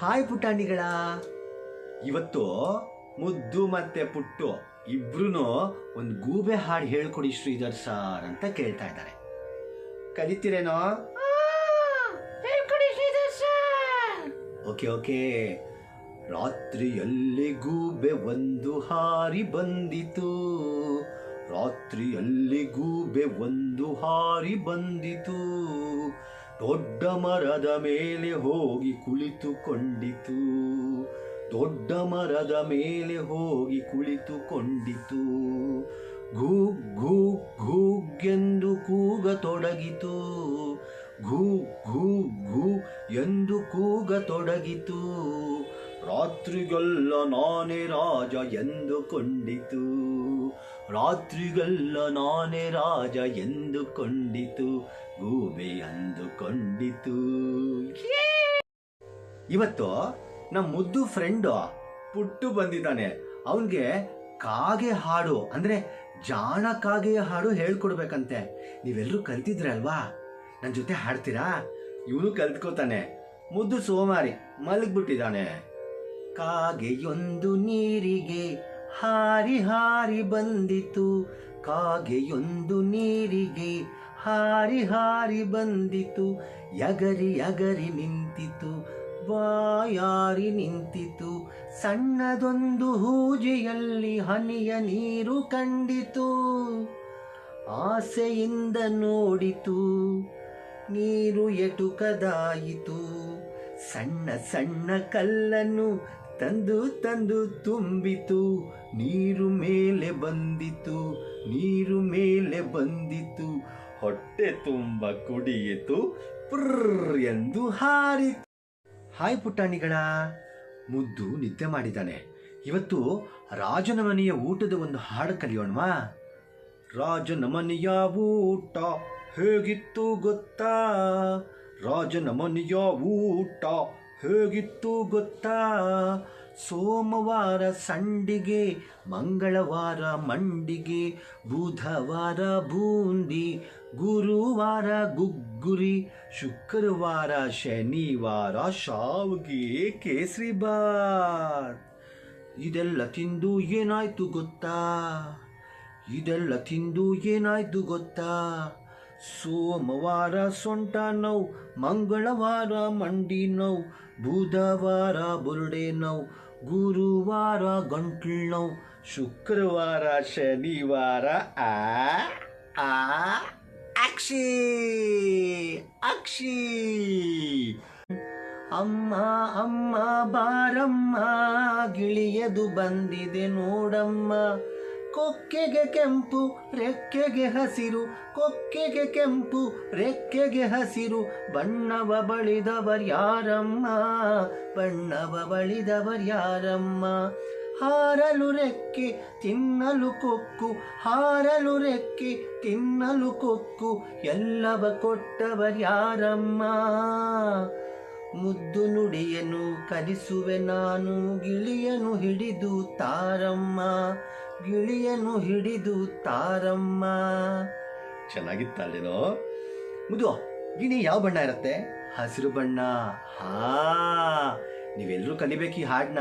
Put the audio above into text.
Hi ಪುಟಾಣಿಗಳ. ಇವತ್ತು ಮುದ್ದು ಮತ್ತೆ ಪುಟ್ಟು ಇಬ್ರು ಒಂದು ಗೂಬೆ ಹಾಡು ಹೇಳ್ಕೊಡಿ ಶ್ರೀಧರ್ ಸರ್ ಅಂತ ಕೇಳ್ತಾ ಇದ್ದಾರೆ. ಕಲಿತಿರೇನೋ ಹೇಳ್ಕೊಡಿ ಶ್ರೀಧರ್ ಸರ್. Okay okay. ರಾತ್ರಿಯಲ್ಲಿ ಗೂಬೆ ಒಂದು ಹಾರಿ ಬಂದಿತು. ರಾತ್ರಿಯಲ್ಲಿ ಗೂಬೆ ಒಂದು ಹಾರಿ ಬಂದಿತು. ದೊಡ್ಡ ಮರದ ಮೇಲೆ ಹೋಗಿ ಕುಳಿತುಕೊಂಡಿತು. ದೊಡ್ಡ ಮರದ ಮೇಲೆ ಹೋಗಿ ಕುಳಿತುಕೊಂಡಿತು. ಘೂ ಘೂ ಘೂಗೆಂದು ಕೂಗತೊಡಗಿತು ಘೂ ಘೂ ಘೂ ಎಂದು ಕೂಗತೊಡಗಿತು ರಾತ್ರಿಗೆಲ್ಲ ನಾನೇ ರಾಜ ಎಂದುಕೊಂಡಿತು. ರಾತ್ರಿಗೆಲ್ಲ ನಾನೇ ರಾಜ ಎಂದುಕೊಂಡಿತು, ಗೂಬೆ ಅಂದುಕೊಂಡಿತು. ಇವತ್ತು ನಮ್ಮ ಮುದ್ದು ಫ್ರೆಂಡು ಪುಟ್ಟು ಬಂದಿದ್ದಾನೆ. ಅವನಿಗೆ ಕಾಗೆ ಹಾಡು, ಅಂದ್ರೆ ಜಾಣ ಕಾಗೆಯ ಹಾಡು ಹೇಳ್ಕೊಡ್ಬೇಕಂತೆ. ನೀವೆಲ್ಲರೂ ಕಲ್ತಿದ್ರೆ ಅಲ್ವಾ ನನ್ನ ಜೊತೆ ಹಾಡ್ತೀರಾ? ಇವನು ಕಲ್ತ್ಕೋತಾನೆ. ಮುದ್ದು ಸೋಮಾರಿ ಮಲಗ್ಬಿಟ್ಟಿದ್ದಾನೆ. ಕಾಗೆಯೊಂದು ನೀರಿಗೆ ಹಾರಿ ಹಾರಿ ಬಂದಿತು. ಕಾಗೆಯೊಂದು ನೀರಿಗೆ ಹಾರಿ ಹಾರಿ ಬಂದಿತು. ಯಗರಿ ಯಗರಿ ನಿಂತಿತು. ಬಾಯಾರಿ ನಿಂತಿತು. ಸಣ್ಣದೊಂದು ಹೂಜೆಯಲ್ಲಿ ಹನಿಯ ನೀರು ಕಂಡಿತು. ಆಸೆಯಿಂದ ನೋಡಿತು. ನೀರು ಎಟುಕದಾಯಿತು. ಸಣ್ಣ ಸಣ್ಣ ಕಲ್ಲನ್ನು ತಂದು ತಂದು ತುಂಬಿತು, ನೀರು ಮೇಲೆ ಬಂದಿತು, ನೀರು ಮೇಲೆ ಬಂದಿತು. ಹೊಟ್ಟೆ ತುಂಬ ಕುಡಿಯಿತು, ಪ್ರ್ರ್ ಎಂದು ಹಾರಿತು. ಹಾಯ್ ಪುಟಾಣಿಗಳ, ಮುದ್ದು ನಿದ್ದೆ ಮಾಡಿದ್ದಾನೆ. ಇವತ್ತು ರಾಜನ ಮನೆಯ ಊಟದ ಒಂದು ಹಾಡು ಕಲಿಯೋಣವಾ? ರಾಜನ ಮನೆಯ ಊಟ ಹೇಗಿತ್ತು ಗೊತ್ತಾ? ರಾಜನ ಮನೆಯ ಊಟ ಹೇಗಿತ್ತು ಗೊತ್ತಾ? ಸೋಮವಾರ ಸಂಡಿಗೆ, ಮಂಗಳವಾರ ಮಂಡಿಗೆ, ಬುಧವಾರ ಬೂಂದಿ, ಗುರುವಾರ ಗುಗ್ಗುರಿ, ಶುಕ್ರವಾರ ಶನಿವಾರ ಶಾವ್ಗೆ ಕೇಸರಿ ಬಾತ್ ಇದೆಲ್ಲ ತಿಂದು ಏನಾಯ್ತು ಗೊತ್ತಾ? ಇದೆಲ್ಲ ತಿಂದು ಏನಾಯ್ತು ಗೊತ್ತಾ? ಸೋಮವಾರ ಸೊಂಟ ನೋವು, ಮಂಗಳವಾರ ಮಂಡಿ ನೋವು, ಬುಧವಾರ ಬುರುಡೆ ನೋವು, ಗುರುವಾರ ಗಂಟ್ಲು ನೋವು, ಶುಕ್ರವಾರ ಶನಿವಾರ ಆ ಆ, ಅಕ್ಷಿ ಅಕ್ಷಿ. ಅಮ್ಮ ಅಮ್ಮ, ಬಾರಮ್ಮ, ಗಿಳಿಯದು ಬಂದಿದೆ ನೋಡಮ್ಮ. ಕೊಕ್ಕೆಗೆ ಕೆಂಪು, ರೆಕ್ಕೆಗೆ ಹಸಿರು. ಕೊಕ್ಕೆಗೆ ಕೆಂಪು, ರೆಕ್ಕೆಗೆ ಹಸಿರು. ಬಣ್ಣವ ಬಳಿದವರ್ಯಾರಮ್ಮ ಬಣ್ಣವ ಬಳಿದವರ್ಯಾರಮ್ಮ ಹಾರಲು ರೆಕ್ಕೆ, ತಿನ್ನಲು ಕೊಕ್ಕು. ಹಾರಲು ರೆಕ್ಕೆ, ತಿನ್ನಲು ಕೊಕ್ಕು. ಎಲ್ಲವ ಕೊಟ್ಟವರ್ಯಾರಮ್ಮ ಮುದ್ದು ನುಡಿಯನು, ಕಲಿಸುವೆ ನಾನು. ಗಿಳಿಯನು ಹಿಡಿದು ತಾರಮ್ಮ, ಗಿಳಿಯನು ಹಿಡಿದು ತಾರಮ್ಮ. ಚೆನ್ನಾಗಿತ್ತಲ್ಲೇನೋ ಮುದು ಗಿಣಿ ಯಾವ ಬಣ್ಣ ಇರುತ್ತೆ? ಹಸಿರು ಬಣ್ಣ. ಹಾ ನೀವೆಲ್ಲರೂ ಕಲಿಬೇಕು ಈ ಹಾಡನ್ನ.